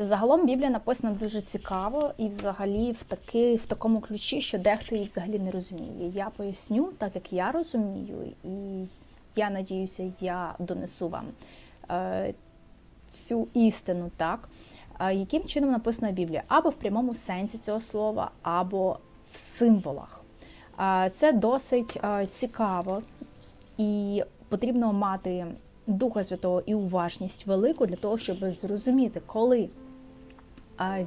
Загалом Біблія написана дуже цікаво і взагалі в таки, в такому ключі, що дехто її взагалі не розуміє. Я поясню, так як я розумію, і я надіюся, я донесу вам е, цю істину, так, е, яким чином написана Біблія, або в прямому сенсі цього слова, або в символах. Е, Це досить е, цікаво і потрібно мати Духа Святого і уважність велику для того, щоб зрозуміти, коли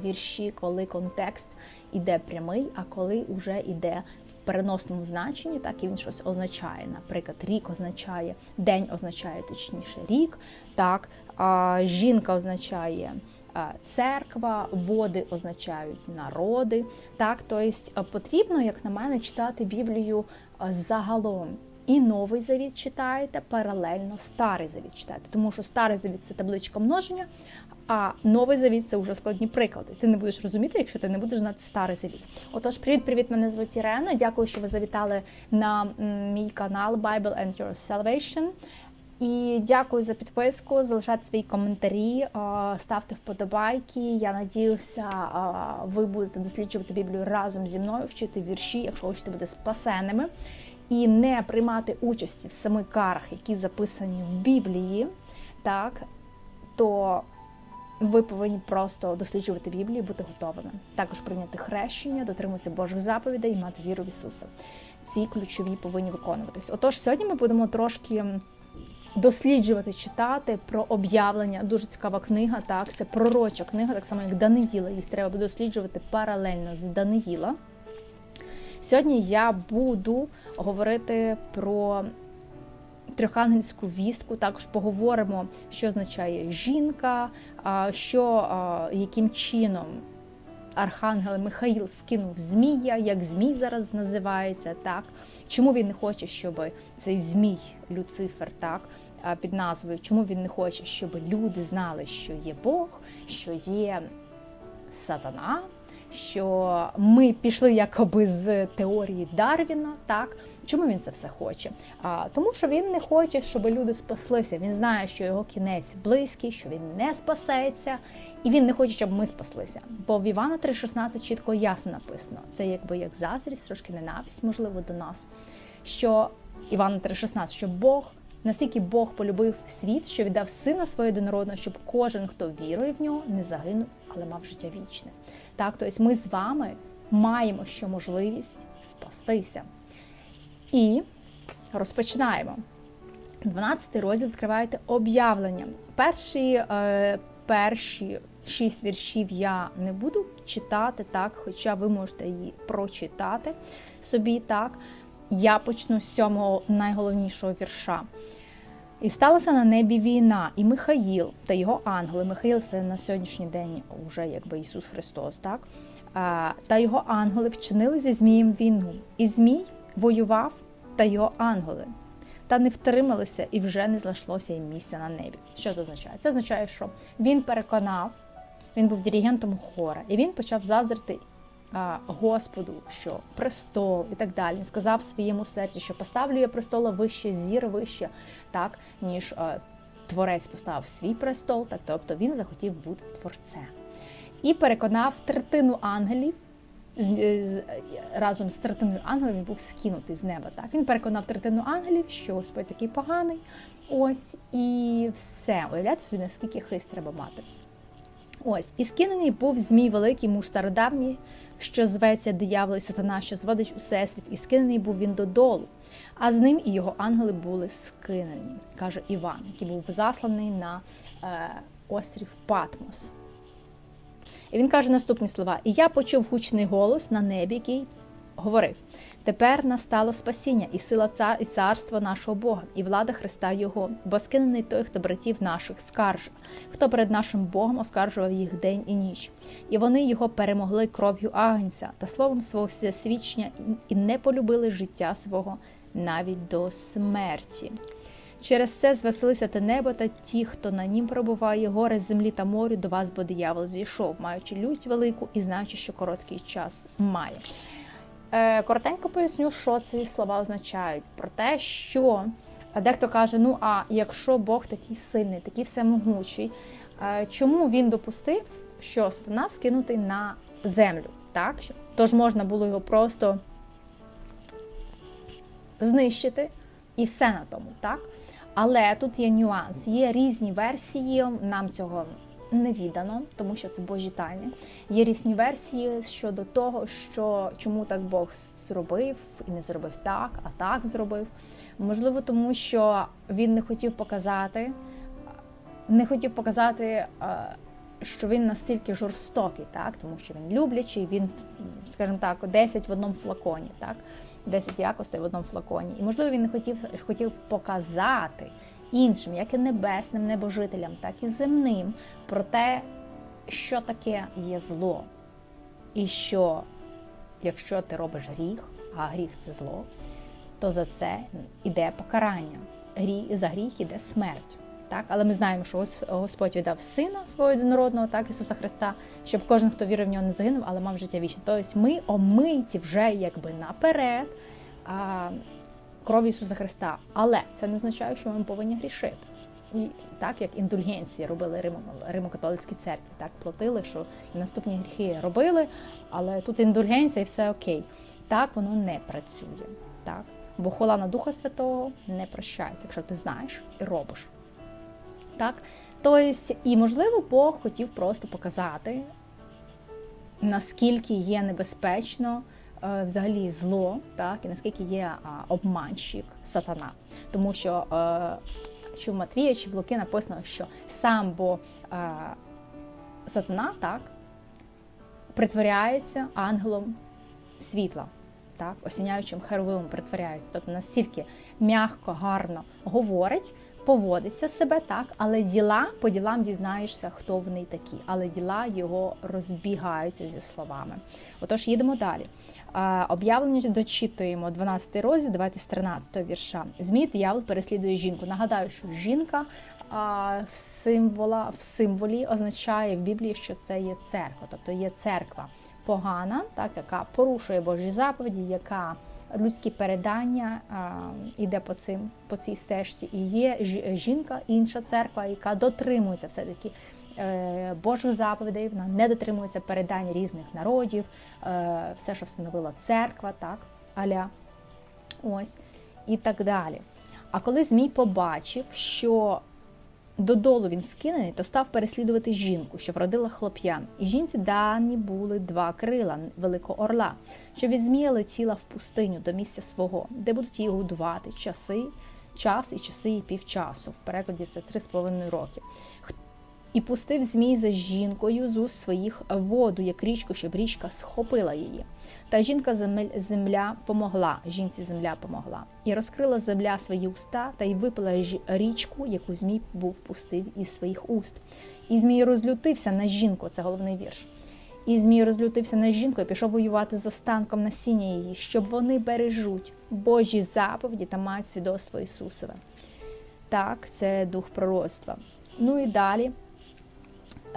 вірші, коли контекст іде прямий, а коли вже йде в переносному значенні, так і він щось означає. Наприклад, рік означає, день означає точніше рік, так, а, жінка означає. Церква, води означають народи. Так, тобто потрібно, як на мене, читати Біблію загалом. І новий завіт читаєте, паралельно старий завіт читаєте. Тому що старий завіт це табличка множення, а новий завіт це вже складні приклади. Ти не будеш розуміти, якщо ти не будеш знати старий завіт. Отож, привіт, привіт, мене звуть Ірена. Дякую, що ви завітали на мій канал Bible and Your Salvation. І дякую за підписку. Залишайте свої коментарі, ставте вподобайки. Я надіюся, ви будете досліджувати Біблію разом зі мною, вчити вірші, якщо хочете бути спасеними і не приймати участі в семи карах, які записані в Біблії, так, то ви повинні просто досліджувати Біблію, бути готовими. Також прийняти хрещення, дотримуватися Божих заповідей і мати віру в Ісуса. Ці ключові повинні виконуватись. Отож, сьогодні ми будемо трошки досліджувати, читати про об'явлення. Дуже цікава книга. Так, це пророча книга, так само як Даниїла. Її треба досліджувати паралельно з Даниїла. Сьогодні я буду говорити про трьохангельську вістку. Також поговоримо, що означає жінка, що яким чином архангел Михаїл скинув змія, як змій зараз називається, так? Чому він не хоче, щоб цей змій Люцифер, так під назвою, чому він не хоче, щоб люди знали, що є Бог, що є сатана що ми пішли якоби з теорії Дарвіна. Так чому він це все хоче? А тому, що він не хоче, щоб люди спаслися. Він знає, що його кінець близький, що він не спасеться, і він не хоче, щоб ми спаслися. Бо в Івана 3,16 чітко ясно написано. Це якби як заздрість, трошки ненависть, можливо, до нас. Що Івана 3,16, що Бог. Настільки Бог полюбив світ, що віддав сина свого єдинородного, щоб кожен, хто вірує в нього, не загинув, але мав життя вічне. Так, тобто ми з вами маємо ще можливість спастися. І розпочинаємо. 12 розділ відкриваєте об'явлення. Перші, е, перші шість віршів я не буду читати, так, хоча ви можете її прочитати собі так. Я почну з сьомого найголовнішого вірша. І сталася на небі війна, і Михаїл та його ангели. Михаїл це на сьогоднішній день вже якби Ісус Христос, так? Та його ангели вчинили зі Змієм війну. І Змій воював та його ангели. Та не втрималися і вже не знайшлося їм місця на небі. Що це означає? Це означає, що він переконав, він був диригентом хора, і він почав заздрити а, Господу, що престол і так далі. Він сказав своєму серці, що поставлю я престола вище, зір вище, так, ніж а, творець поставив свій престол, так, тобто він захотів бути творцем. І переконав третину ангелів. з- з- Разом з третиною ангелів він був скинутий з неба. Так він переконав третину ангелів, що Господь такий поганий. Ось і все. Уявляєте собі, наскільки хист треба мати. Ось, і скинений був змій великий муж стародавній, що зветься диявол і сатана, що зводить усесвіт, і скинений був він додолу. А з ним і його ангели були скинені, каже Іван, який був засланий на е, острів Патмос. І він каже наступні слова: І я почув гучний голос на небі, який говорив: Тепер настало спасіння і сила цар і царства нашого Бога, і влада Христа Його, бо скинений той, хто братів наших скаржив, хто перед нашим Богом оскаржував їх день і ніч. І вони його перемогли кров'ю агнця та словом свого свідчення і не полюбили життя свого навіть до смерті. Через це звеселися те небо та ті, хто на нім пробуває, гори, землі та морю, до вас, бо диявол зійшов, маючи лють велику і знаючи, що короткий час має. Е, коротенько поясню, що ці слова означають. Про те, що дехто каже: ну а якщо Бог такий сильний, такий всемогучий, е, чому він допустив, що сатана скинутий на землю. Так? Тож можна було його просто знищити і все на тому. так? Але тут є нюанс, є різні версії, нам цього не віддано, тому що це Божі тайни. Є різні версії щодо того, що чому так Бог зробив і не зробив так, а так зробив. Можливо, тому що він не хотів показати, не хотів показати, е, що він настільки жорстокий, так тому що він люблячий, він, скажімо так, 10 в одному флаконі, так, 10 якостей в одному флаконі. І можливо, він не хотів хотів показати іншим, як і небесним небожителям, так і земним, про те, що таке є зло, і що якщо ти робиш гріх, а гріх це зло, то за це йде покарання. За гріх іде смерть. Так? Але ми знаємо, що Господь віддав сина свого однородного, так, Ісуса Христа, щоб кожен, хто вірив в нього, не загинув, але мав життя вічне. Тобто ми омиті вже якби наперед а, крові Ісуса Христа. Але це не означає, що ми повинні грішити. І так як індульгенції робили Римо, Римо-католицькі церкві, так платили, що і наступні гріхи робили, але тут індульгенція і все окей. Так воно не працює. Так? Бо хула на Духа Святого не прощається, якщо ти знаєш і робиш. Так? Тобто, і можливо, Бог хотів просто показати, наскільки є небезпечно взагалі зло, так, і наскільки є обманщик сатана. Тому що е, чи в Матвія, чи в Луки написано, що сам бо е, сатана так, притворяється ангелом світла, так, осіняючим херовимом притворяється. Тобто настільки м'яко, гарно говорить, поводиться себе так, але діла по ділам дізнаєшся, хто вони такі. Але діла його розбігаються зі словами. Отож, їдемо далі. Об'явлення дочитуємо 12 розділ, давайте з 13 вірша. Змій диявол переслідує жінку. Нагадаю, що жінка в символа, в символі означає в Біблії, що це є церква, тобто є церква погана, так яка порушує Божі заповіді, яка людські передання йде по цим по цій стежці. І є жінка, інша церква, яка дотримується все таки е, Божих заповідей. Вона не дотримується передань різних народів, е, все, що встановила церква, так аля ось і так далі. А коли Змій побачив, що Додолу він скинений, то став переслідувати жінку, що вродила хлоп'ян. І жінці дані були два крила великого орла, що від змія летіла в пустиню до місця свого, де будуть її годувати часи, час і часи і півчасу. В перекладі це три з половиною роки. І пустив змій за жінкою з уст своїх воду, як річку, щоб річка схопила її. Та жінка земля помогла, жінці земля помогла, і розкрила земля свої уста та й випила річку, яку Змій був пустив із своїх уст. І Змій розлютився на жінку, це головний вірш. І Змій розлютився на жінку і пішов воювати з останком насіння її, щоб вони бережуть Божі заповіді та мають свідоцтво Ісусове. Так, це дух пророцтва. Ну і далі.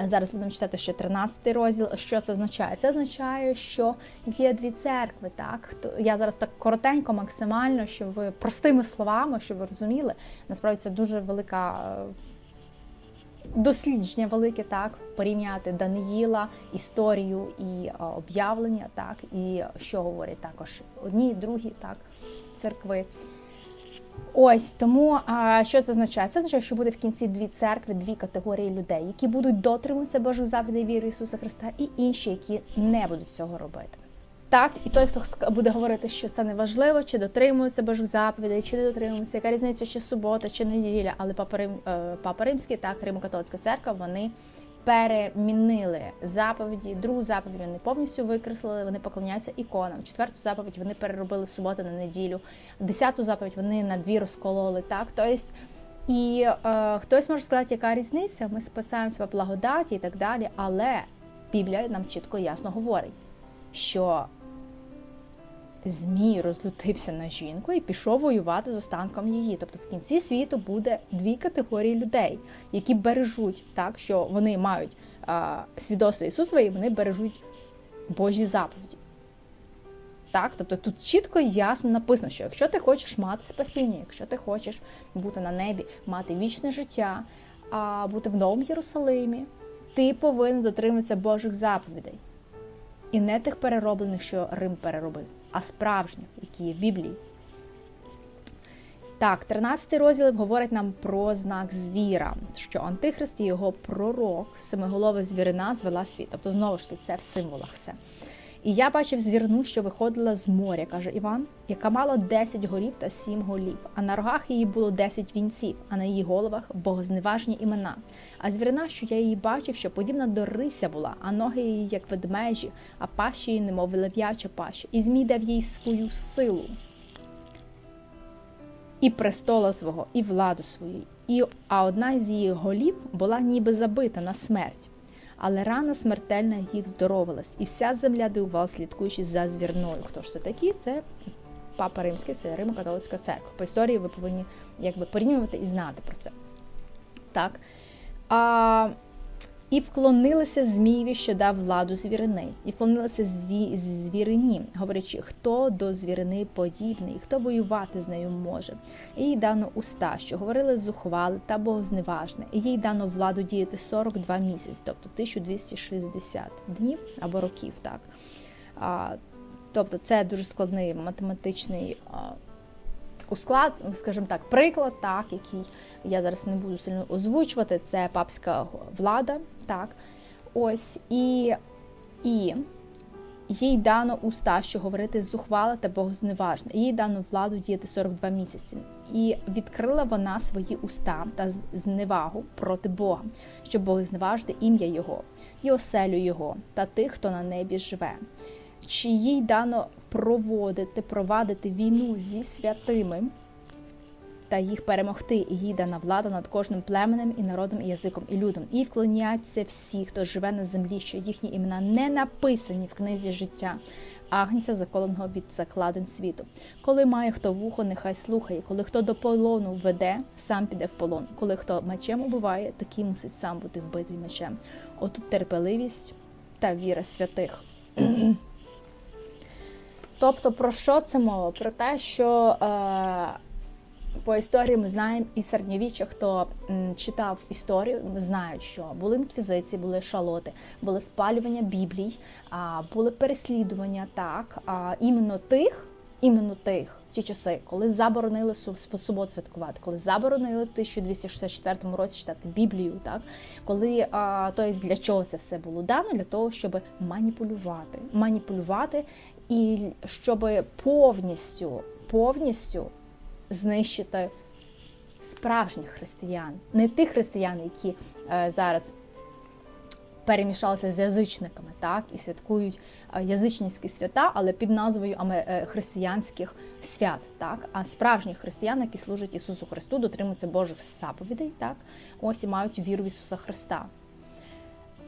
Зараз будемо читати ще 13 розділ. Що це означає? Це означає, що є дві церкви. Так я зараз так коротенько, максимально, щоб ви простими словами, щоб ви розуміли, насправді це дуже велика е, дослідження, велике так порівняти Даниїла, історію і е, об'явлення, так і що говорять також одні, другі так церкви. Ось тому а, що це означає? Це означає, що буде в кінці дві церкви, дві категорії людей, які будуть дотримуватися Божих заповідей віри Ісуса Христа, і інші, які не будуть цього робити. Так, і той, хто буде говорити, що це не важливо, чи дотримується Божих заповідей, чи не дотримується, яка різниця, чи субота, чи неділя, але Папа, Рим, е, Папа Римський, так, Римо-католицька церква, вони перемінили заповіді. Другу заповідь вони повністю викреслили, вони поклоняються іконам. Четверту заповідь вони переробили суботу на неділю. Десяту заповідь вони на дві розкололи. Так, тобто, і е, хтось може сказати, яка різниця? Ми спасаємося в благодаті і так далі. Але Біблія нам чітко і ясно говорить, що Змій розлютився на жінку і пішов воювати з останком її. Тобто в кінці світу буде дві категорії людей, які бережуть так, що вони мають а, свідоцтво Ісусове і вони бережуть Божі заповіді. Так, тобто тут чітко і ясно написано, що якщо ти хочеш мати спасіння, якщо ти хочеш бути на небі, мати вічне життя, а бути в Новому Єрусалимі, Ти повинен дотримуватися Божих заповідей. І не тих перероблених, що Рим переробив, а справжніх, які є в Біблії. Так, 13 розділ говорить нам про знак звіра, що Антихрист і його пророк, семиголова звірина, звела світ. Тобто, знову ж таки, це в символах все. І я бачив звірну, що виходила з моря, каже Іван, яка мала 10 голів та 7 голів, а на рогах її було 10 вінців, а на її головах богозневажні імена. А звірина, що я її бачив, що подібна до рися була, а ноги її, як ведмежі, а пащі її, немов лев'яча паща, і змій дав їй свою силу. І престола свого, і владу свою, і а одна з її голів була ніби забита на смерть. Але рана смертельна їй вздоровилась, і вся земля дивувала, слідкуючи за звірною. Хто ж це такі? Це папа Римський, це Римо-католицька церква. По історії ви повинні якби порівнювати і знати про це. Так. А, і вклонилися Змієві, що дав владу звірини, і вклонилися зві... звірині, говорячи, хто до звірини подібний, хто воювати з нею може. І їй дано уста, що говорили зухвали та богозневажне, і їй дано владу діяти 42 місяці, тобто 1260 днів або років. так. А, Тобто це дуже складний математичний усклад, скажімо так, приклад, так, який я зараз не буду сильно озвучувати. Це папська влада, так. Ось і, і їй дано уста, що говорити зухвала та богозневажне. Їй дано владу діяти 42 місяці. І відкрила вона свої уста та зневагу проти Бога, щоб богозневажити ім'я Його, і оселю Його та тих, хто на небі живе. Чи їй дано проводити, провадити війну зі святими та їх перемогти, і їй дана влада над кожним племенем і народом, і язиком, і людом. І вклоняться всі, хто живе на землі, що їхні імена не написані в книзі життя, агнця, заколеного від закладин світу. Коли має хто вухо, нехай слухає, коли хто до полону веде, сам піде в полон. Коли хто мечем убиває, такий мусить сам бути вбитий мечем. Отут терпеливість та віра святих. Тобто, про що це мова? Про те, що е, по історії ми знаємо і середньовіччя, хто читав історію, знають, що були інквізиції, були шалоти, були спалювання біблій, а, були переслідування, так, а, іменно тих, іменно тих, ті часи, коли заборонили су- суботу святкувати, коли заборонили в 1264 році читати Біблію, так, коли, а, тобто для чого це все було дано? Для того, щоб маніпулювати, маніпулювати і щоб повністю, повністю знищити справжніх християн, не тих християн, які е, зараз перемішалися з язичниками, так і святкують е, язичницькі свята, але під назвою е, християнських свят, так а справжніх християн, які служать Ісусу Христу, дотримуються Божих заповідей, так ось і мають віру в Ісуса Христа.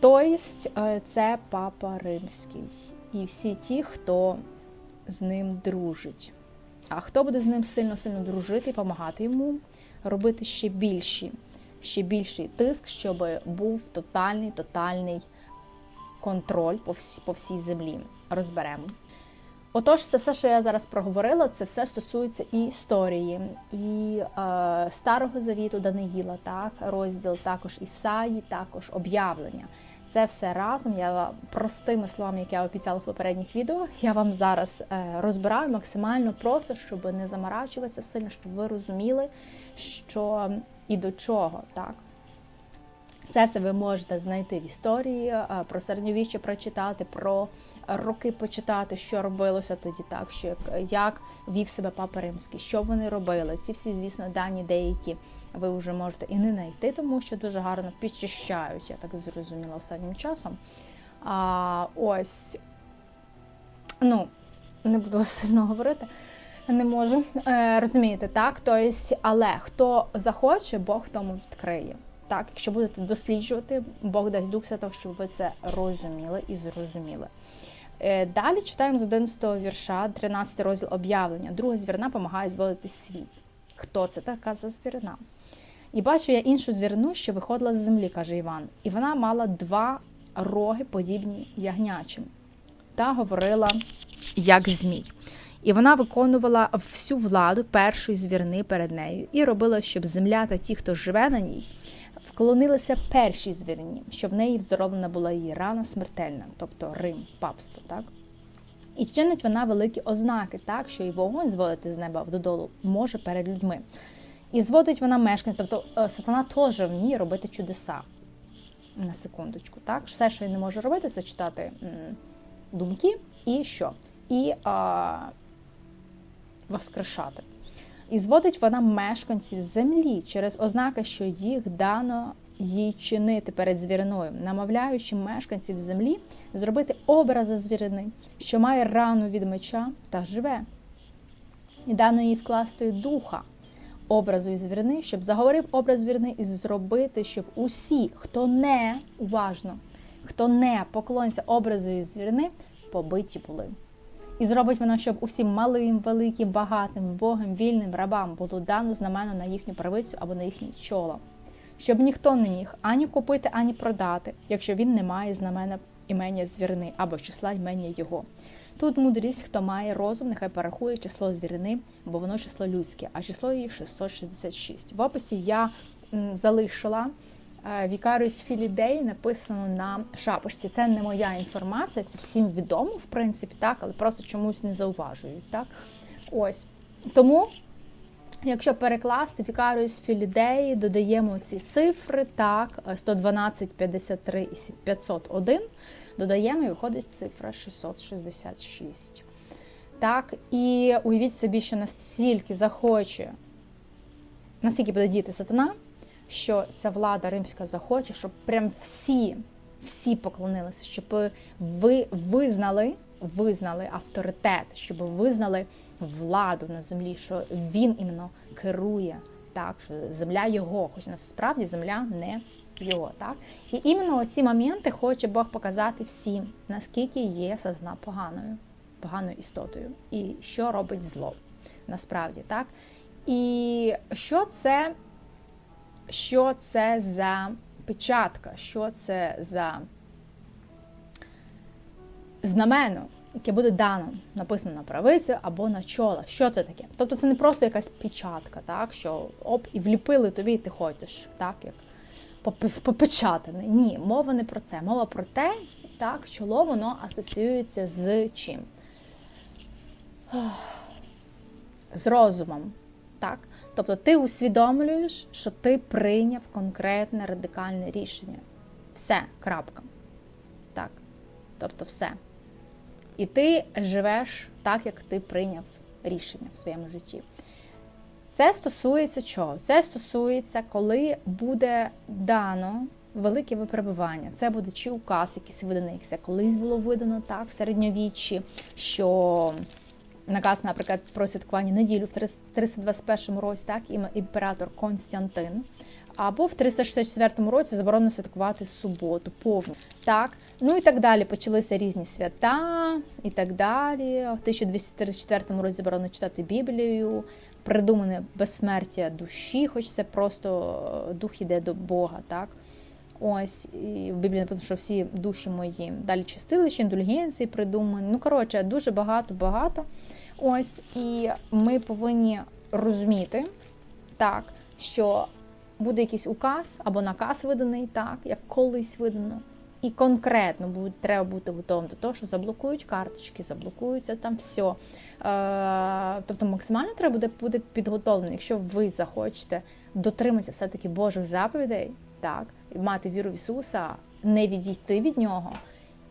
Тобто е, це Папа Римський і всі ті, хто з ним дружить. А хто буде з ним сильно-сильно дружити і допомагати йому робити ще більші, ще більший тиск, щоб був тотальний, тотальний контроль по всій, по всій землі. Розберемо. Отож, це все, що я зараз проговорила, це все стосується і історії, і е, Старого Завіту Даниїла, так, розділ також Ісаї, також об'явлення. Це все разом. Я простими словами, як я обіцяла в попередніх відео, я вам зараз е, розбираю максимально просто, щоб не заморачуватися сильно, щоб ви розуміли, що і до чого, так. Це все ви можете знайти в історії, е, про середньовіччя прочитати, про роки почитати, що робилося тоді, так що як, як вів себе папа римський, що вони робили. Ці всі, звісно, дані деякі ви вже можете і не знайти, тому що дуже гарно підчищають, я так зрозуміла останнім часом. А, Ось, ну, не буду сильно говорити. Не можу. Е, розумієте, так? Тобто, але хто захоче, Бог тому відкриє. Так, якщо будете досліджувати, Бог дасть Дух Святого, щоб ви це розуміли і зрозуміли. Е, Далі читаємо з 11 вірша, 13 розділ об'явлення. Друга звірина допомагає зводити світ. Хто це така за звірина? І бачу я іншу звірину, що виходила з землі, каже Іван, і вона мала два роги, подібні ягнячим, та говорила як змій. І вона виконувала всю владу першої звірини перед нею і робила, щоб земля та ті, хто живе на ній, вклонилися першій звірні, щоб в неї вздоровлена була її рана смертельна, тобто Рим, папство, так? І чинить вона великі ознаки, так, що і вогонь зводити з неба додолу може перед людьми. І зводить вона мешканців, тобто е, сатана теж вміє робити чудеса. На секундочку, так? Все, що він не може робити, це читати думки і що? І а, воскрешати. І зводить вона мешканців землі через ознаки, що їх дано їй чинити перед звіриною, намовляючи мешканців землі зробити образи звірини, що має рану від меча та живе. І дано їй вкласти духа образу звірини, щоб заговорив образ звірини і зробити, щоб усі, хто не уважно, хто не поклониться образу звірини, побиті були. І зробить вона, щоб усім малим, великим, багатим, вбогим, вільним рабам було дано знамено на їхню правицю або на їхні чола, щоб ніхто не міг ані купити, ані продати, якщо він не має знамена імення звірини або числа імення його. Тут мудрість, хто має розум, нехай порахує число звірини, бо воно число людське, а число її 666. В описі я залишила е, Вікаріус Філідей написано на шапочці. Це не моя інформація, це всім відомо, в принципі, так, але просто чомусь не зауважують. Так? Ось. Тому, якщо перекласти Вікаріус Філідей, додаємо ці цифри, так, 112, 53 і 501, додаємо і виходить цифра 666. Так, і уявіть собі, що настільки захоче, настільки буде діти сатана, що ця влада римська захоче, щоб прям всі, всі поклонилися, щоб ви визнали, визнали авторитет, щоб визнали владу на землі, що він іменно керує. Так, що земля його, хоч насправді земля не його. Так? І іменно ці моменти хоче Бог показати всім, наскільки є сатана поганою, поганою істотою, і що робить зло насправді. так? І що це, що це за печатка, що це за знамено, яке буде дано, написано на правицю або на чола. Що це таке? Тобто це не просто якась печатка, так, що оп, і вліпили тобі, і ти ходиш, так, як попечатаний. Ні, мова не про це. Мова про те, так, чоло воно асоціюється з чим? З розумом. так? Тобто ти усвідомлюєш, що ти прийняв конкретне радикальне рішення. Все, крапка. Так. Тобто все. І ти живеш так, як ти прийняв рішення в своєму житті. Це стосується чого? Це стосується, коли буде дано велике випробування. Це буде чи указ, якийсь виданий, як колись було видано так в середньовіччі, що наказ, наприклад, про святкування неділю в 321 році, так, імператор Константин. Або в 364 році заборонено святкувати суботу, повну. Так, ну і так далі. Почалися різні свята і так далі. В 1234 році заборонено читати Біблію, придумане безсмертя душі, хоч це просто дух іде до Бога. так. Ось, і в Біблії написано, що всі душі мої далі чистилища, індульгенції придумані. Ну, коротше, дуже багато-багато. Ось, і ми повинні розуміти, так, що буде якийсь указ або наказ виданий, так, як колись видано. І конкретно буде, треба бути готовим до того, що заблокують карточки, заблокується там все. Е, тобто максимально треба буде бути підготовлений, якщо ви захочете дотриматися все-таки Божих заповідей, так, і мати віру в Ісуса, не відійти від Нього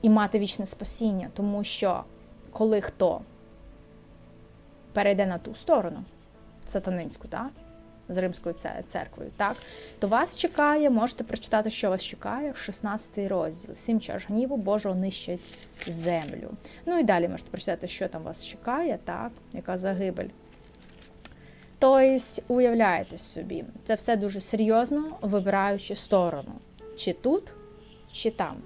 і мати вічне спасіння, тому що коли хто перейде на ту сторону сатанинську, так? З Римською церквою, так то вас чекає, можете прочитати, що вас чекає в 16 розділ. Сім чаш гніву Божого нищать землю. Ну і далі можете прочитати, що там вас чекає, так, яка загибель. Тобто, уявляєте собі, це все дуже серйозно, вибираючи сторону. Чи тут, чи там.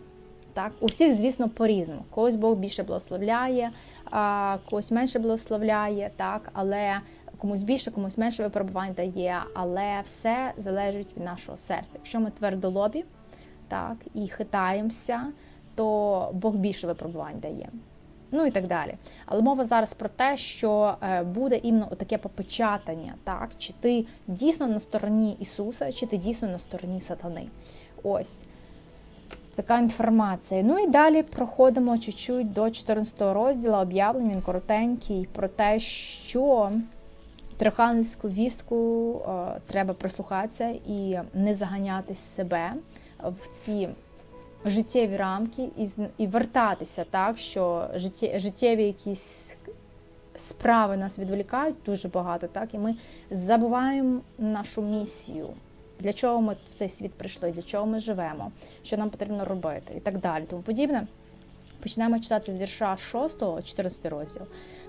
Так? У всіх, звісно, по-різному. Когось Бог більше благословляє, а когось менше благословляє, так, але комусь більше, комусь менше випробувань дає, але все залежить від нашого серця. Якщо ми твердолобі так, і хитаємося, то Бог більше випробувань дає. Ну і так далі. Але мова зараз про те, що е, буде іменно таке попечатання, так? Чи ти дійсно на стороні Ісуса, чи ти дійсно на стороні сатани. Ось така інформація. Ну і далі проходимо чуть-чуть до 14 розділу об'явлень, він коротенький, про те, що трьохангельську вістку е, треба прислухатися і не заганяти себе в ці життєві рамки і, і вертатися так, що життє, життєві якісь справи нас відволікають дуже багато, так, і ми забуваємо нашу місію. Для чого ми в цей світ прийшли, для чого ми живемо, що нам потрібно робити і так далі. Тому подібне. Починаємо читати з вірша 6, 14 розділ.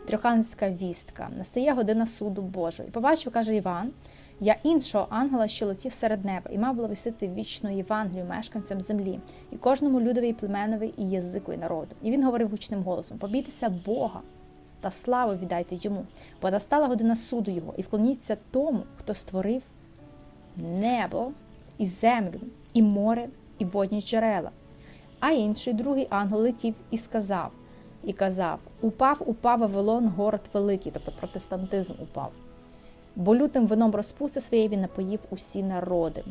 Трьохангельська вістка. Настає година суду Божого. І побачив, каже Іван, я іншого ангела, що летів серед неба, і мав благовістити вічну Євангелію мешканцям землі, і кожному людові, і племенові, і язику, і народу. І він говорив гучним голосом: Побійтеся Бога та славу віддайте йому, бо настала година суду його, і вклоніться тому, хто створив небо, і землю, і море, і водні джерела. А інший другий ангел летів і сказав, і казав: Упав, упав Вавилон, город великий, тобто протестантизм упав. Бо лютим вином розпусти своєї він напоїв усі народи.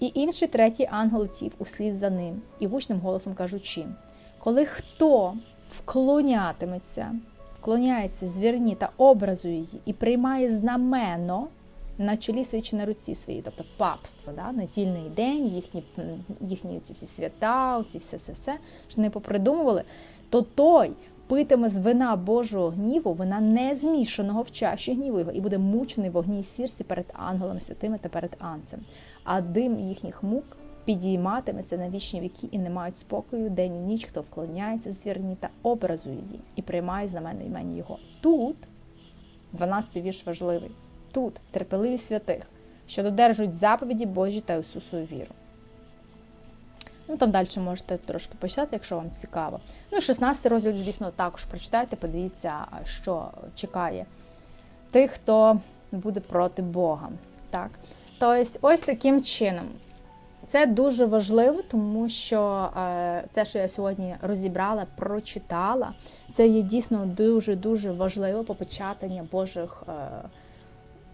І інший третій ангел летів услід за ним, і гучним голосом кажучи: коли хто вклонятиметься, вклоняється звірні та образу її і приймає знамено на чолі своїй чи на руці своїй, тобто папство, да? недільний день, їхні, їхні ці всі свята, усі все, все, все, що не попридумували, то той питиме з вина Божого гніву, вина не змішаного в чаші гніву і буде мучений в огні й сірці перед ангелами святими та перед анцем. А дим їхніх мук підійматиметься на вічні віки і не мають спокою день і ніч, хто вклоняється звірні та образу її і приймає знаменно імені його. Тут 12 вірш важливий. Тут терпеливість святих, що додержують заповіді Божі та Ісусову віру. Ну, там далі можете трошки почитати, якщо вам цікаво. Ну, і 16 розділ, звісно, також прочитайте, подивіться, що чекає тих, хто буде проти Бога. Так? Тобто, ось таким чином. Це дуже важливо, тому що е, те, що я сьогодні розібрала, прочитала, це є дійсно дуже-дуже важливо попечатання Божих, е,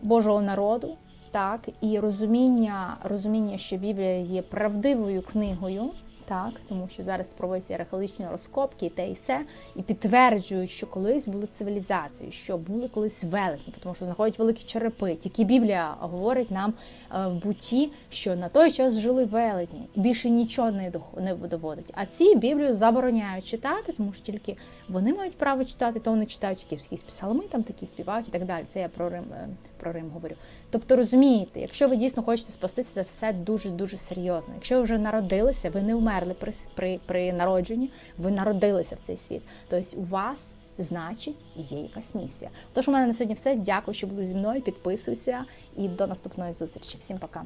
Божого народу, так, і розуміння, розуміння, що Біблія є правдивою книгою, так, тому що зараз проводяться археологічні розкопки і те і все, і підтверджують, що колись були цивілізації, що були колись велетні, тому що знаходять великі черепи. Тільки Біблія говорить нам е, в буті, що на той час жили велетні, більше нічого не доводить. А ці Біблію забороняють читати, тому що тільки вони мають право читати, то вони читають якісь, псалми, там такі співають і так далі. Це я про Рим, е, про Рим говорю. Тобто розумієте, якщо ви дійсно хочете спастися, це все дуже дуже серйозно. Якщо ви вже народилися, ви не вмерли при, при, при народженні, ви народилися в цей світ. Тобто у вас. Значить, є якась місія. Тож у мене на сьогодні все. Дякую, що були зі мною. Підписуйся і до наступної зустрічі. Всім пока.